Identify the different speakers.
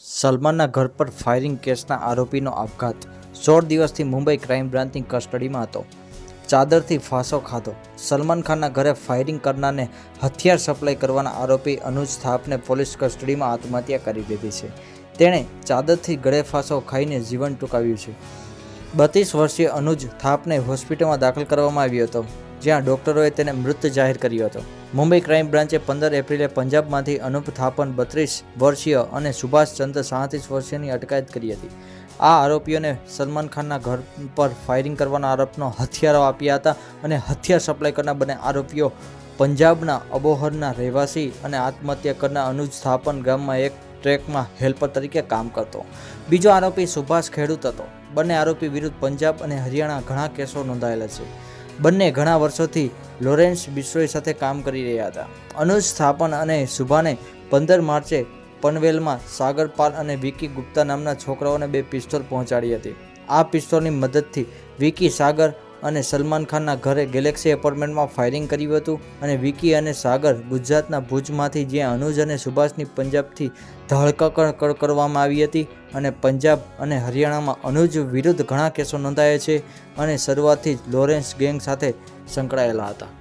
Speaker 1: સલમાનના ઘર પર ફાયરિંગ કેસના આરોપીનો આપઘાત. સોળ દિવસથી મુંબઈ ક્રાઇમ બ્રાન્ચની કસ્ટડીમાં હતો. ચાદરથી ફાંસો ખાધો. સલમાન ખાનના ઘરે ફાયરિંગ કરનારને હથિયાર સપ્લાય કરવાના આરોપી અનુજ થાપને પોલીસ કસ્ટડીમાં આત્મહત્યા કરી લીધી છે. તેણે ચાદરથી ગળે ફાંસો ખાઈને જીવન ટૂંકાવ્યું છે. બત્રીસ વર્ષીય અનુજ થાપને હોસ્પિટલમાં દાખલ કરવામાં આવ્યો હતો, જ્યાં ડોક્ટરોએ તેને મૃત જાહેર કર્યો હતો. મુંબઈ ક્રાઇમ બ્રાન્ચે પંદર એપ્રિલે પંજાબમાંથી અનુપ થાપન બત્રીસ વર્ષીય અને સુભાષચંદ્ર સાડત્રીસ વર્ષીયની અટકાયત કરી હતી. આ આરોપીઓને સલમાન ખાનના ઘર પર ફાયરિંગ કરવાના આરોપનો હથિયારો આપ્યા હતા અને હથિયાર સપ્લાય કરનાર બંને આરોપીઓ પંજાબના અબોહરના રહેવાસી અને આત્મહત્યા કરનાર અનુજ થાપન ગામમાં એક ટ્રેકમાં હેલ્પર તરીકે કામ કરતો. બીજો આરોપી સુભાષ ખેડૂત હતો. બંને આરોપી વિરુદ્ધ પંજાબ અને હરિયાણા ઘણા કેસો નોંધાયેલા છે. બંને ઘણા વર્ષોથી લોરેન્સ બિશ્રોઈ સાથે કામ કરી રહ્યા હતા. અનુજ સ્થાપન અને શુભાને પંદર માર્ચે પનવેલમાં સાગર પાલ અને વિકી ગુપ્તા નામના છોકરાઓને બે પિસ્તોલ પહોંચાડી હતી. આ પિસ્તોલની મદદથી વિકી સાગર અને સલમાન ખાનના ઘરે ગેલેક્સી એપાર્ટમેન્ટમાં ફાયરિંગ કર્યું હતું અને વિકી અને સાગર ગુજરાતના ભુજમાંથી જ્યાં અનુજ અને સુભાષની પંજાબથી ધરપકડ કરવામાં આવી હતી અને પંજાબ અને હરિયાણામાં અનુજ વિરુદ્ધ ઘણા કેસો નોંધાયા છે અને શરૂઆતથી જ લોરેન્સ ગેંગ સાથે સંકળાયેલા હતા.